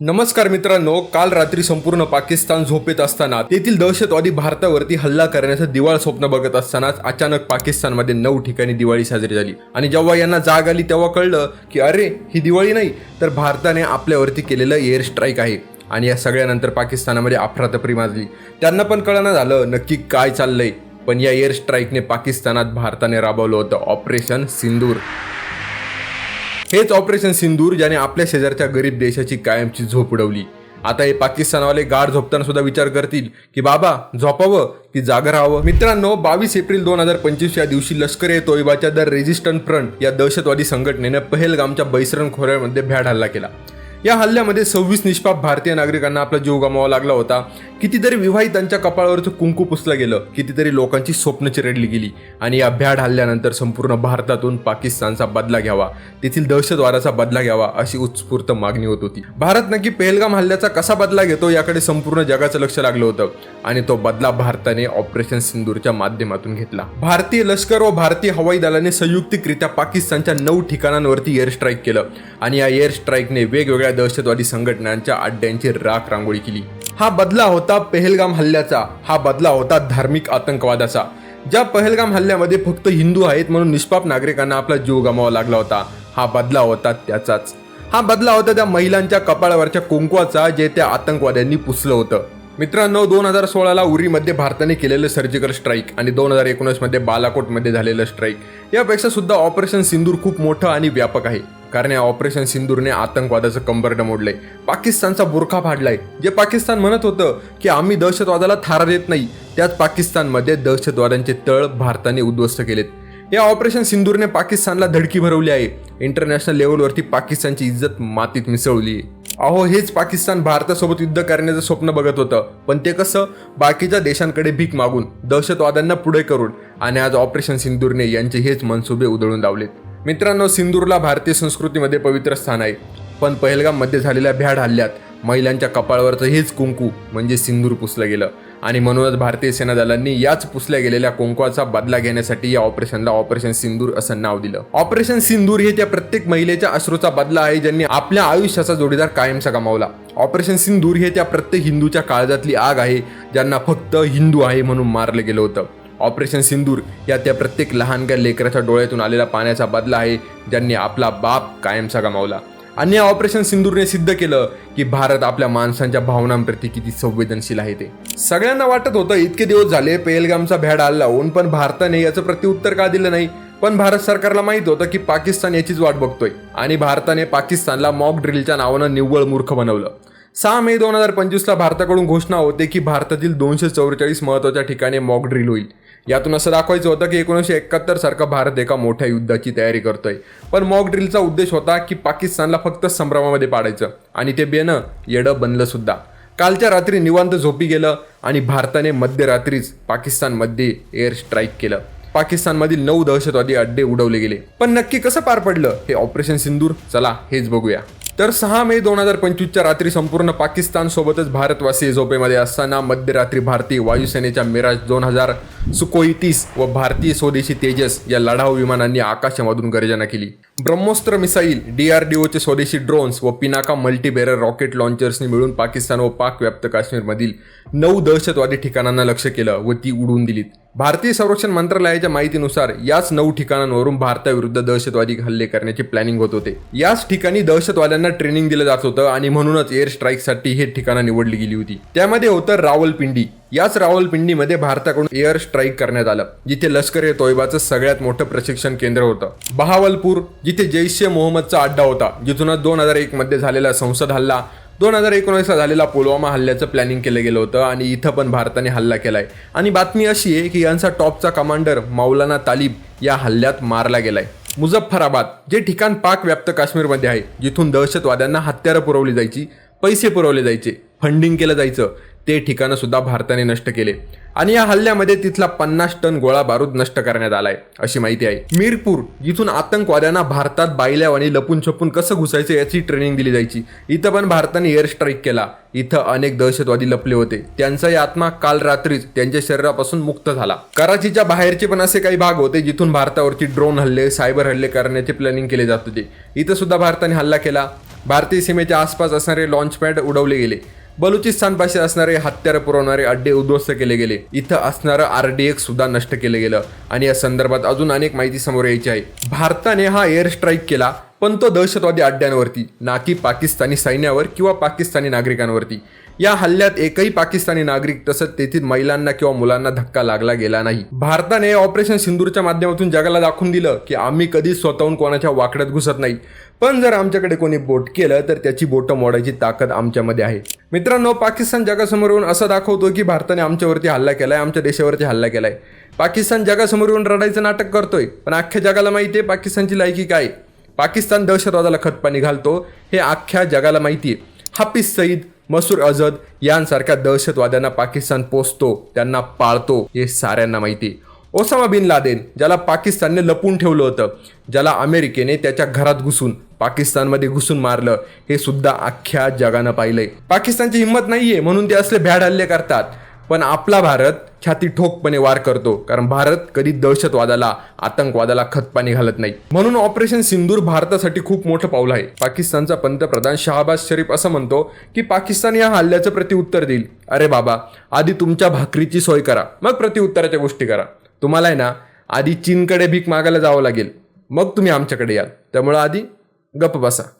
नमस्कार मित्रांनो काल रात्री संपूर्ण पाकिस्तान झोपेत असताना तेथील दहशतवादी भारतावरती हल्ला करण्याचं दिवाळ स्वप्न बघत असतानाच अचानक पाकिस्तानमध्ये नऊ ठिकाणी दिवाळी साजरी झाली. आणि जेव्हा यांना जाग आली तेव्हा कळलं की अरे ही दिवाळी नाही तर भारताने आपल्यावरती केलेलं एअर स्ट्राईक आहे. आणि या सगळ्यानंतर पाकिस्तानामध्ये अफरातफरी माजली. त्यांना पण कळना झालं नक्की काय चाललंय. पण या एअर स्ट्राईकने पाकिस्तानात भारताने राबवलं होतं ऑपरेशन सिंदूर. हेच ऑपरेशन सिंदूर ज्याने आपल्या शेजारच्या गरीब देशाची कायमची झोप उडवली. आता हे पाकिस्तानवाले गाढ झोपताना सुद्धा विचार करतील की बाबा झोपावं की जागं राहावं? मित्रांनो बावीस एप्रिल दोन हजार पंचवीस या दिवशी लष्कर ए तोयबाच्या द रेजिस्टंट फ्रंट या दहशतवादी संघटनेनं पहेलगामच्या बैसरण खोऱ्यामध्ये भ्याड हल्ला केला. या हल्ल्यामध्ये सव्वीस निष्पाप भारतीय नागरिकांना आपला जीव गमावा लागला होता. कितीतरी विवाहितांच्या कपाळावरचं कुंकू पुसलं गेलं. कितीतरी लोकांची स्वप्न चिरडली गेली. आणि या भ्याड हल्ल्यानंतर संपूर्ण भारतातून पाकिस्तानचा बदला घ्यावा तेथील दहशतवादाचा बदला घ्यावा अशी उत्स्फूर्त मागणी होत होती. भारत नक्की पेहलगाम हल्ल्याचा कसा बदला घेतो याकडे संपूर्ण जगाचं लक्ष लागलं होतं. आणि तो बदला भारताने ऑपरेशन सिंदूरच्या माध्यमातून घेतला. भारतीय लष्कर व भारतीय हवाई दलाने संयुक्तिकरित्या पाकिस्तानच्या नऊ ठिकाणांवरती एअर स्ट्राईक केलं. आणि या एअर स्ट्राईकने वेगवेगळ्या दहशतवादी संघटनांच्या अड्ड्यांची राख रांगोळी केली. हा बदला होता पेहलगाम हल्ल्याचा. हा बदला होता धार्मिक आतंकवादाचा. ज्या पहलगाम हल्ल्यामध्ये फक्त हिंदू आहेत म्हणून निष्पाप नागरिकांना आपला जीव गमावा लागला होता हा बदला होता त्याचाच. हा बदला होता त्या महिलांच्या कपाळावरच्या कुंकवाचा जे त्या आतंकवाद्यांनी पुसलं होतं. मित्रांनो दोन हजार सोळाला उरीमध्ये भारताने केलेलं सर्जिकल स्ट्राईक आणि दोन हजार एकोणीसमध्ये बालाकोटमध्ये झालेलं स्ट्राईक यापेक्षा सुद्धा ऑपरेशन सिंदूर खूप मोठं आणि व्यापक आहे. कारण या ऑपरेशन सिंदूरने आतंकवादाचं कंबरडं मोडलंय. पाकिस्तानचा बुरखा फाडलाय. जे पाकिस्तान म्हणत होतं की आम्ही दहशतवादाला थारा देत नाही त्यात पाकिस्तानमध्ये दहशतवाद्यांचे तळ भारताने उद्ध्वस्त केलेत. या ऑपरेशन सिंदूरने पाकिस्तानला धडकी भरवली आहे. इंटरनॅशनल लेवलवरती पाकिस्तानची इज्जत मातीत मिसळली आहे. अहो हेच पाकिस्तान भारतासोबत युद्ध करण्याचं स्वप्न बघत होतं. पण ते कसं? बाकीच्या देशांकडे भीक मागून दहशतवाद्यांना पुढे करून आणि आज ऑपरेशन सिंदूरने यांचे हेच मनसुबे उधळून लावलेत. मित्रांनो सिंदूरला भारतीय संस्कृतीमध्ये पवित्र स्थान आहे. पण पहलगाममध्ये झालेल्या भ्याड हल्ल्यात महिलांच्या कपाळवरचं हेच कुंकू म्हणजे सिंदूर पुसलं गेलं. आणि म्हणूनच भारतीय सेना दलांनी याच पुसल्या गेलेल्या कुंकवाचा बदला घेण्यासाठी या ऑपरेशनला ऑपरेशन सिंदूर असं नाव दिलं. ऑपरेशन सिंदूर हे त्या प्रत्येक महिलेच्या अश्रूचा बदला आहे ज्यांनी आपल्या आयुष्याचा जोडीदार कायमचा गमावला. ऑपरेशन सिंदूर हे त्या प्रत्येक हिंदूच्या काळजातली आग आहे ज्यांना फक्त हिंदू आहे म्हणून मारलं गेलं होतं. ऑपरेशन सिंदूर या त्या प्रत्येक लहानग्या लेकराच्या डोळ्यातून आलेला पाण्याचा बदला आहे ज्यांनी आपला बाप कायमचा गमावला. आणि या ऑपरेशन सिंदूरने सिद्ध केलं की भारत आपल्या माणसांच्या भावनांप्रती किती संवेदनशील आहे ते. सगळ्यांना वाटत होतं इतके दिवस झाले पेलगामचा भ्याड आला होऊन पण भारताने याचं प्रत्युत्तर का दिलं नाही? पण भारत सरकारला माहीत होतं की पाकिस्तान याचीच वाट बघतोय. आणि भारताने पाकिस्तानला मॉक ड्रिलच्या नावानं निव्वळ मूर्ख बनवलं. सहा मे दोन हजार पंचवीसला भारताकडून घोषणा होते की भारतातील दोनशे चौवेचाळीस महत्त्वाच्या ठिकाणी मॉक ड्रिल होईल. यातून असं दाखवायचं होतं की एकोणीसशे एकाहत्तर सारखं भारत एका मोठ्या युद्धाची तयारी करतोय. पण मॉक ड्रिलचा उद्देश होता की पाकिस्तानला फक्त संभ्रमामध्ये पाडायचं आणि ते बेनं येडं बनलं सुद्धा. कालच्या रात्री निवांत झोपी गेलं आणि भारताने मध्यरात्रीच पाकिस्तानमध्ये एअर स्ट्राईक केलं. पाकिस्तानमधील नऊ दहशतवादी अड्डे उडवले गेले. पण नक्की कसं पार पडलं हे ऑपरेशन सिंदूर? चला हेच बघूया. तर सहा मे दोन हजार पंचवीसच्या रात्री संपूर्ण पाकिस्तानसोबतच भारतवासी झोपेमध्ये असताना मध्यरात्री भारतीय वायुसेनेच्या मिराज दोन हजार सुकोई तीस व भारतीय स्वदेशी तेजस या लढाऊ विमानांनी आकाशामधून गर्जना केली. ब्रह्मोस्त्र मिसाईल डीआरडीओचे स्वदेशी ड्रोन्स व पिनाका मल्टीबेरर रॉकेट लॉन्चर्सनी मिळून पाकिस्तान व पाक व्याप्त काश्मीरमधील नऊ दहशतवादी ठिकाणांना लक्ष केलं व ती उडवून दिलीत. भारतीय संरक्षण मंत्रालयाच्या माहितीनुसार याच नऊ ठिकाणांवरून भारताविरुद्ध दहशतवादी हल्ले करण्याचे प्लॅनिंग होत होते. याच ठिकाणी दहशतवाद्यांना ट्रेनिंग दिलं जात होतं आणि म्हणूनच एअर स्ट्राईकसाठी हे ठिकाणं निवडली गेली होती. त्यामध्ये होतं रावलपिंडी. याच रावलपिंडीमध्ये भारताकडून एअर स्ट्राईक करण्यात आलं जिथे लष्कर ए तोयबाचं सगळ्यात मोठं प्रशिक्षण केंद्र होतं. बहावलपूर जिथे जैश ए मोहम्मदचा अड्डा होता जिथूनच दोन हजार एक मध्ये झालेला संसद हल्ला दोन हजार एकोणीसला झालेला पुलवामा हल्ल्याचं प्लॅनिंग केलं गेलं होतं आणि इथं पण भारताने हल्ला केलाय. आणि बातमी अशी आहे की यांचा टॉपचा कमांडर मौलाना तालिब या हल्ल्यात मारला गेलाय. मुझफ्फराबाद जे ठिकाण पाक व्याप्त काश्मीरमध्ये आहे जिथून दहशतवाद्यांना हत्यारं पुरवली जायची पैसे पुरवले जायचे फंडिंग केलं जायचं ते ठिकाणं सुद्धा भारताने नष्ट केले. आणि या हल्ल्यामध्ये तिथला पन्नास टन गोळा बारूद नष्ट करण्यात आलाय अशी माहिती आहे. मीरपूर जिथून आतंकवाद्यांना भारतात बायल्या आणि लपून छपून कसं घुसायचं याची ट्रेनिंग दिली जायची. इथं पण भारताने एअर स्ट्राईक केला. इथं अनेक दहशतवादी लपले होते. त्यांचाही आत्मा काल रात्रीच त्यांच्या शरीरापासून मुक्त झाला. कराचीच्या बाहेरचे पण असे काही भाग होते जिथून भारतावरती ड्रोन हल्ले सायबर हल्ले करण्याचे प्लॅनिंग केले जात होते. इथं सुद्धा भारताने हल्ला केला. भारतीय सीमेच्या आसपास असणारे लॉन्चपॅड उडवले गेले. बलुचिस्तान भाषेत असणारे हत्यारं पुरवणारे अड्डे उद्ध्वस्त केले गेले. इथं असणारं आर सुद्धा नष्ट केलं गेलं. आणि या संदर्भात अजून अनेक माहिती समोर यायची आहे. भारताने हा एअर स्ट्राईक केला पण तो दहशतवादी अड्ड्यांवरती ना की पाकिस्तानी सैन्यावर किंवा पाकिस्तानी नागरिकांवरती. या हल्ल्यात एकही पाकिस्तानी नागरिक तसंच तेथील महिलांना किंवा मुलांना धक्का लागला गेला नाही. भारताने ऑपरेशन सिंदूरच्या माध्यमातून जगाला दाखवून दिलं की आम्ही कधी स्वतःहून कोणाच्या वाकड्यात घुसत नाही. पण जर आमच्याकडे कोणी बोट केलं तर त्याची बोटं मोडायची ताकद आमच्यामध्ये आहे. मित्रांनो पाकिस्तान जगासमोर येऊन असं दाखवतो की भारताने आमच्यावरती हल्ला केला आहे आमच्या देशावरती हल्ला केला आहे पाकिस्तान जगासमोर येऊन रडायचं नाटक करतोय पण अख्ख्या जगाला माहिती आहे पाकिस्तानची लायकी काय पाकिस्तान दहशतवादाला खतपाणी घालतो हे अख्ख्या जगाला माहिती आहे हाफिज सईद मसूर अझद यांसारख्या दहशतवाद्यांना पाकिस्तान पोचतो त्यांना पाळतो हे साऱ्यांना माहिती आहे ओसामा बिन लादेन ज्याला पाकिस्तानने लपून ठेवलं होतं ज्याला अमेरिकेने त्याच्या घरात घुसून पाकिस्तानमध्ये घुसून मारलं हे सुद्धा अख्ख्या जगानं पाहिलंय. पाकिस्तानची हिंमत नाहीये म्हणून ते असले भ्याड हल्ले करतात. पण आपला भारत छाती ठोकपणे वार करतो कारण भारत कधी दहशतवादाला आतंकवादाला खतपाणी घालत नाही. म्हणून ऑपरेशन सिंदूर भारतासाठी खूप मोठं पाऊल आहे. पाकिस्तानचा पंतप्रधान शहाबाज शरीफ असं म्हणतो की पाकिस्तान या हल्ल्याचं प्रत्युत्तर देईल. अरे बाबा आधी तुमच्या भाकरीची सोय करा. मग प्रत्युत्तराच्या गोष्टी करा. तुम्हाला आहे ना आधी चीनकडे भीक मागायला जावं लागेल. मग तुम्ही आमच्याकडे याल. त्यामुळं आधी ગપ બસા